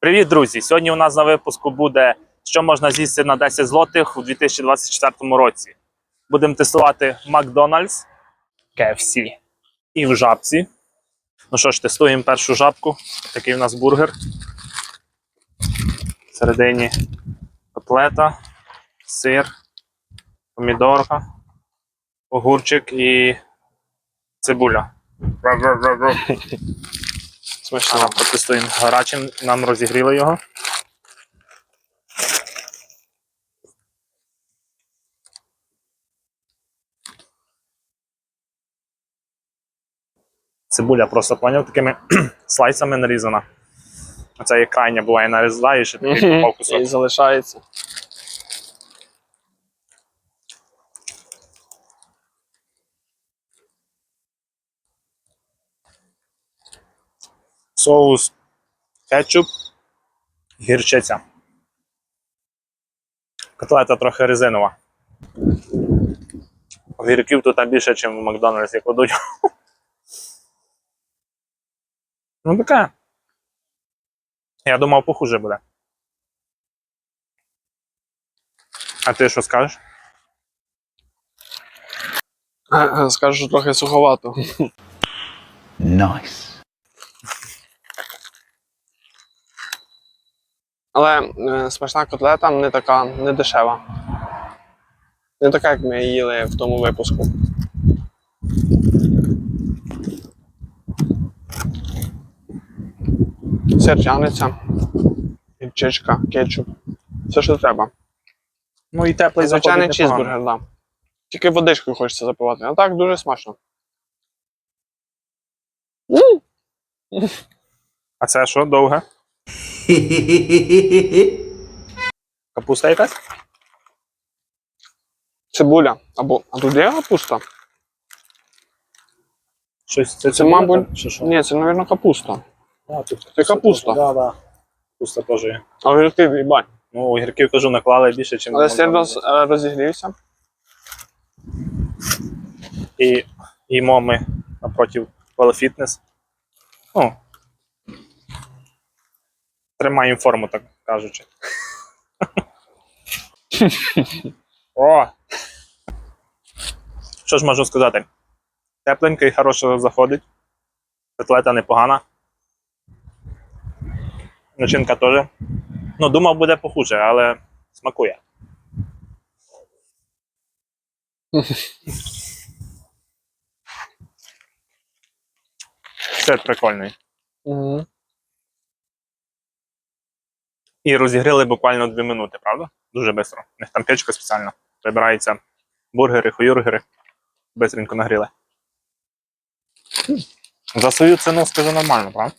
Привіт, друзі! Сьогодні у нас на випуску буде що можна з'їсти на 10 злотих у 2024 році. Будемо тестувати Макдональдс, KFC і в жабці. Ну що ж, тестуємо першу жабку. Такий у нас бургер. Всередині котлета, сир, помідорка, огурчик і цибуля. Смачно. Зараз потестуємо гарячим, нам розігріли його. Цибуля просто поняв такими слайсами нарізана. Оце як крайня буває, і такий Мгм. попав кусок. І залишається. Соус, кетчуп, гірчиця. Котлета трохи резинова. Огірків тут більше, ніж в Макдональдсі кладуть. Ну таке. Я думав, похуже буде. А ти що скажеш? Е, Скажу, що трохи суховато. Nice. Але е, смачна котлета не така, не дешева. Не така, як ми їли в тому випуску. Тягнеться, гірчичка, кетчуп. Все, що треба. Ну і теплий Звичайний чізбургер, так. Тільки водичкою хочеться запивати. А так дуже смачно. А це що, довге? Капуста якась? Цибуля. Або. А тут є капуста? Щось це, Це, мабуть, так? Чи що? Ні, це, мабуть, капуста. А, тут Це капуста. Да, да. Капуста теж є. А огірки їбать. Ну, огірків кажу, наклали більше, ніж Але сир роз, е, розігрівся. І їмо ми напроти велофітнес. Ну, тримаємо форму, так кажучи. О! Що ж можу сказати? Тепленько і хорошо заходить. Котлета непогана. Начинка теж. Ну, думав, буде похуже, але смакує. Сир прикольний. Угу. І розігріли буквально 2 минути, правда? Дуже швидко. У них там печка спеціальна. Вибираються бургери, хуюргери. Бистренько нагріли. За свою ціну скажу нормально, правда?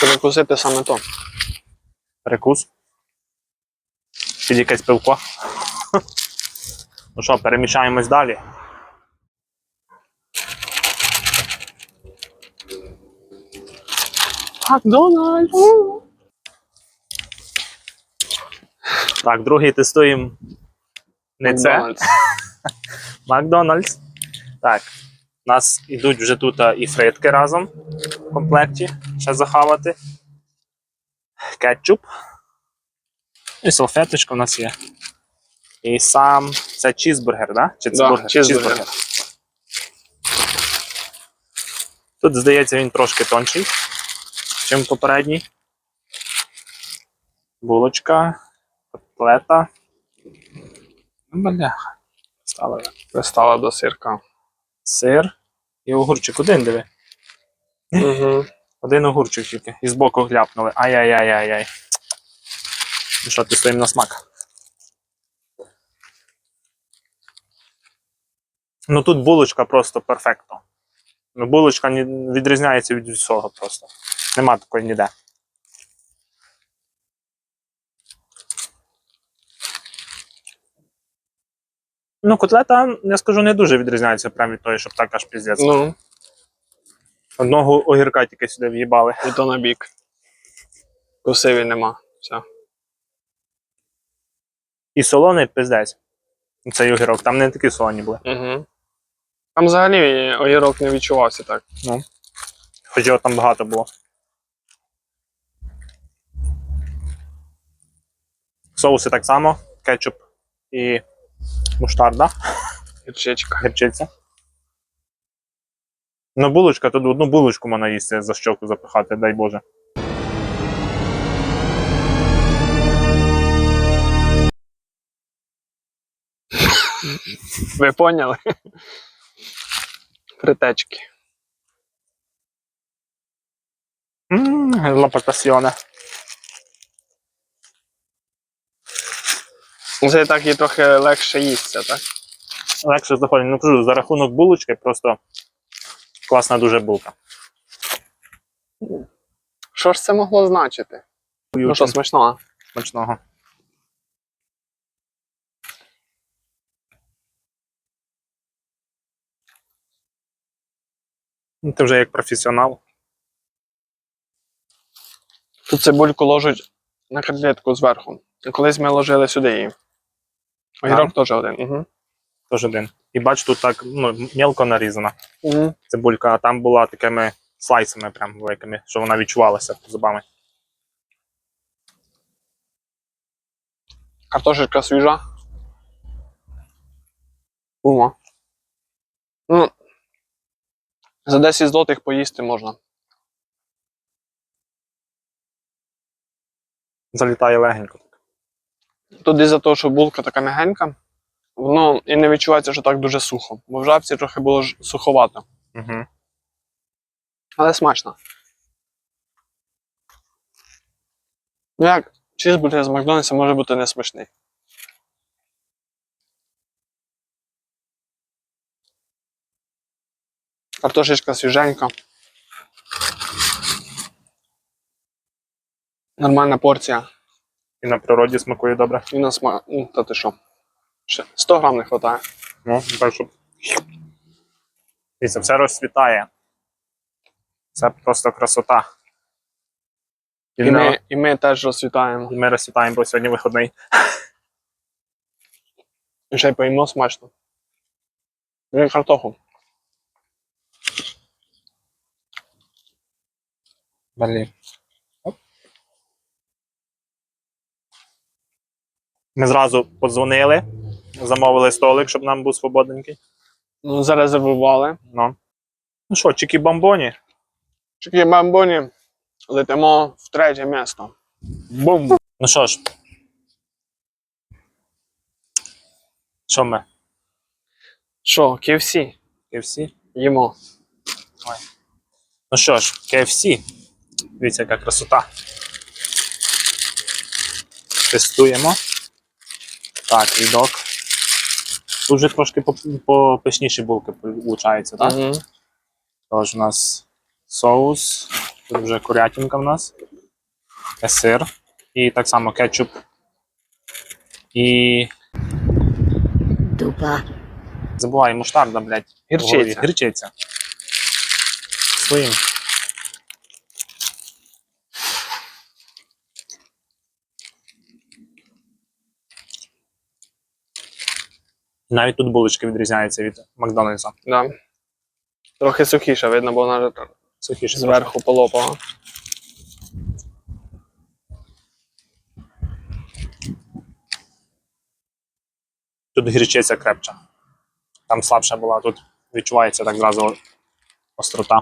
Перекусити саме то. Перекус. Під якесь пивко. Ну що, переміщаємось далі. Макдональдс! Так, другий тестуємо не це. Макдональдс. Так. У нас йдуть вже тут і фритки разом в комплекті. Ще захавати. Кетчуп. І салфеточка у нас є. І сам це чізбургер, да? Чи це Да, бургер? чізбургер. Тут, здається, він трошки тонший, ніж попередній. Булочка, котлета. Ну, Бляха. Стало Пристала до сирка. сир і огурчик. Один диви. Угу. Один огурчик тільки. І збоку гляпнули. Ай-яй-яй-яй-яй. Ну що, ти своїм на смак? Ну тут булочка просто перфектно. Ну, булочка відрізняється від всього просто. Нема такої ніде. Ну, котлета, я скажу, не дуже відрізняється прямо від тої, щоб так аж піздець. Ну, Одного огірка тільки сюди в'їбали. і то на бік. Косиві нема. Все. І солоний пиздець. Цей огірок, там не такі солоні були. Угу. Там взагалі огірок не відчувався так. Хоч його там багато було. Соуси так само, кетчуп і муштарда, Гірчичка. гірчиця. Ну, булочка, тут одну булочку можна їсти за щоку запихати, дай Боже. Ви поняли? Притечки. Ммм, лапатасьйоне. Це так їй трохи легше їсться, так? Легше заходить. Ну кажу, за рахунок булочки просто класна дуже булка. Що ж це могло значити? Ну що, смачного? смачного. Ну, Ти вже як професіонал. Тут цибульку ложать на котлетку зверху. Колись ми ложили сюди її. Огірок теж один. Угу. Теж один. І бач, тут так ну, мілко нарізана Угу. цибулька, а там була такими слайсами, прям великими, що вона відчувалася зубами. Картошечка свіжа. Ума. Ну, за 10 злотих поїсти можна. Залітає легенько. Тут із-за того, що булка така м'ягенька, воно і не відчувається, що так дуже сухо. Бо в жабці трохи було ж суховато. Угу. Але смачно. Ну як, чізбургер з Макдональдса може бути не смачний. Картошечка свіженька. Нормальна порція. І на природі смакує добре. І на сма... Ну, та ти що? Ще 100 грам не вистачає. Ну, так щоб. Дивіться, все розцвітає. Це просто красота. І, І на- ми, і ми теж розцвітаємо. і ми розцвітаємо, бо сьогодні виходний. І ще й поїмо смачно. І картоху. Блін. Ми зразу подзвонили, замовили столик, щоб нам був свободненький. Ну, зарезервували. Ну. Ну що, чікі бомбоні? Чеки бамбоні. Летимо в третє місто. Бум! Ну що ж. Що ми? Що, KFC? KFC? Їмо. Ну що ж, KFC. Дивіться, яка красота. Тестуємо. Так, відок. Тут вже трошки по- попишніші булки виходить, так? Угу. Тож у нас соус, тут вже курятинка в нас, сир, і так само кетчуп. І Дуба. забуваю муштарда, блядь. Гірчиця. Гірчиця. Своїм. Навіть тут булочки відрізняються від Макдональдса. Да. Трохи сухіше, видно, бо вона вже Сухіше. зверху полопала. Тут гірчиця крепча. Там слабша була, тут відчувається так зразу острота.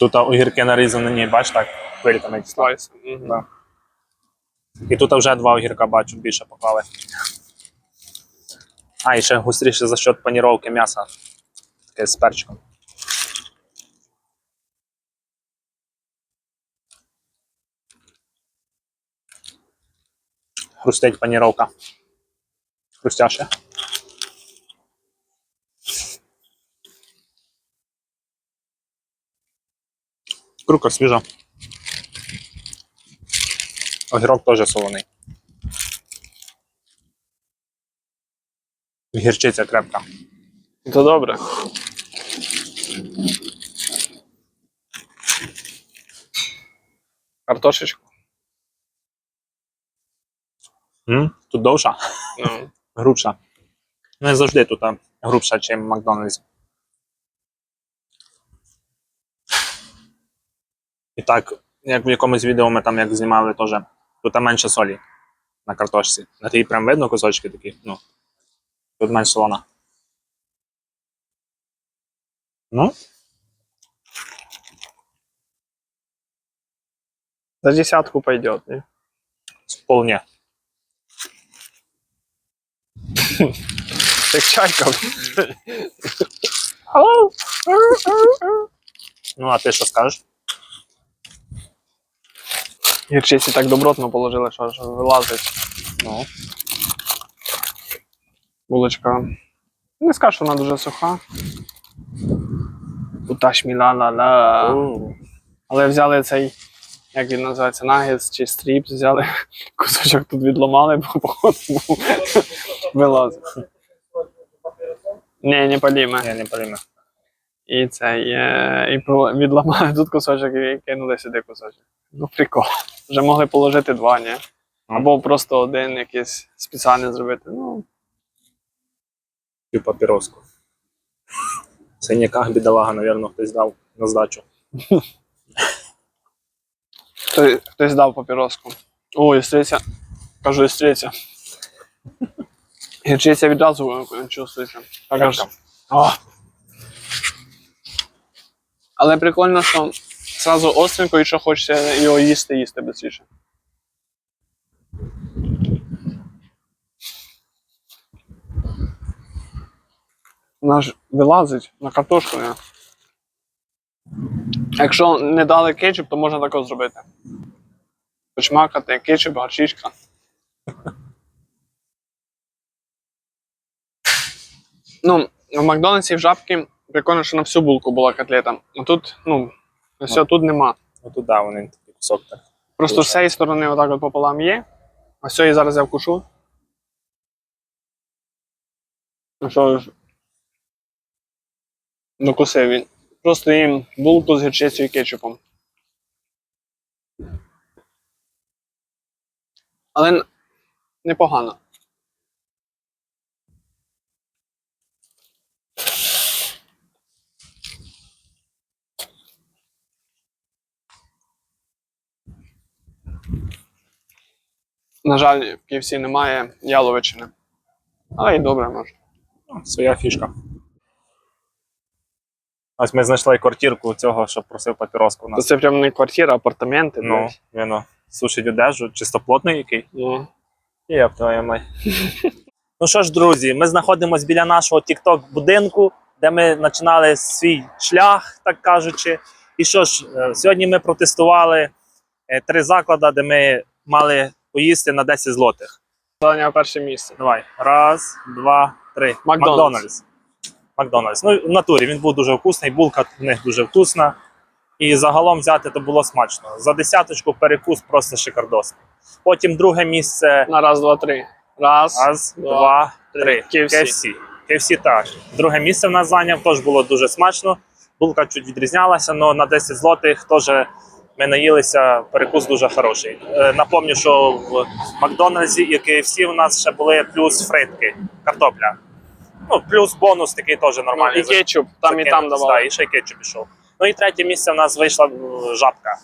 Тут огірки нарізані, бач, так, вилітами. Слайс. Угу. Да. І тут вже два огірка бачу, більше поклали. А, і ще густріше за счет паніровки м'яса. Таке з перчиком. Хрустить паніровка. Хрустяше. Крука свіжа. Огірок теж солоний. Гірчиця крепка. То добре. Картошечку. М? Тут довша, Ну. грубша. Не завжди тут а, грубша, ніж в Макдональдсі. І так, як в якомусь відео ми там як знімали теж, тут менше солі. на картошці. На тій прям видно кусочки такі. Ну. Менш солона. Ну, За десятку пойдет. Не? вполне. Як чайка. Ну, а ти що скажеш? Гірчиці так добротно положили, що аж вилазить Ну. Булочка. Не скажу, що вона дуже суха. Уташ міла ла ла. Але взяли цей, як він називається, нагетс чи стріпс, взяли кусочок тут відламали, бо походу був вилазить. Ні, не паліме. Я не пойму. І цей, е, і відламали тут кусочок і кинули сюди кусочок. Ну, прикол. Вже могли положити два, ні? Або просто один якийсь спеціальний зробити. Цю папіроску. В синяках бідолага, напевно, хтось дав на здачу. хто- хтось дав папіроску. О, істриця. Кажу, істриця. Гірчиця відразу е, чувствується. О. Але прикольно, що зразу остренько, і що хочеться його їсти, їсти швидше. Вона ж вилазить на картошку. Якщо не дали кетчуп, то можна тако зробити. Почмакати, кетчуп, гарчичка. Ну, в Макдональдсі в жабки прикольно, що на всю булку була котлета. А тут, ну, все, тут нема. Ну туди вони такий кусок так. Просто з цієї сторони отак от пополам є. А з цієї зараз я вкушу. Ну що ж. Докусив він. Просто їм булку з гірчицею і кетчупом. Але непогано. На жаль, в KFC немає яловичини. Але й добре може. Своя фішка. Ось ми знайшли квартирку цього, що просив папіроску у нас. це прям не квартира, а апартаменти. Ну, десь. він о, сушить одежу, чистоплотний який. Ну. Я б твоя май. ну що ж, друзі, ми знаходимося біля нашого TikTok будинку, де ми починали свій шлях, так кажучи. І що ж, е, сьогодні ми протестували е, три заклади, де ми мали поїсти на 10 злотих. Зайняв перше місце. Давай. Раз, два, три. Макдональдс. Макдональдс. Ну, в натурі він був дуже вкусний, булка в них дуже вкусна. І загалом взяти то було смачно. За десяточку перекус просто шикардосний. Потім друге місце. На раз, два, три. Раз. Раз, два, два, три. KFC. KFC. KFC так. Друге місце в нас зайняв, теж було дуже смачно. Булка чуть відрізнялася, але на 10 злотих теж ми наїлися, перекус дуже хороший. Е, Напомню, що в Макдональдсі і KFC у нас ще були плюс фритки, картопля. Ну, плюс бонус такий теж Ну, нормальний. і кетчуп, там і там давали. да, і ще й кетчуп пішов. Ну і третє місце в нас вийшла м, жабка.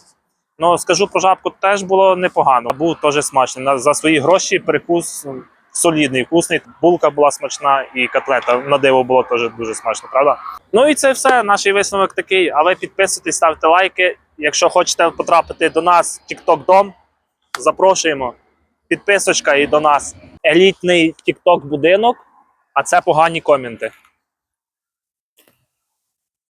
Ну, скажу про жабку, теж було непогано. Був теж смачний. За свої гроші перекус солідний, вкусний. Булка була смачна і котлета на диво було теж дуже смачно, правда? Ну і це все. Наш висновок такий. А ви підписуйтесь, ставте лайки. Якщо хочете потрапити до нас в TikTok Дом, запрошуємо. Підписочка і до нас. Елітний TikTok будинок, а це погані коменти.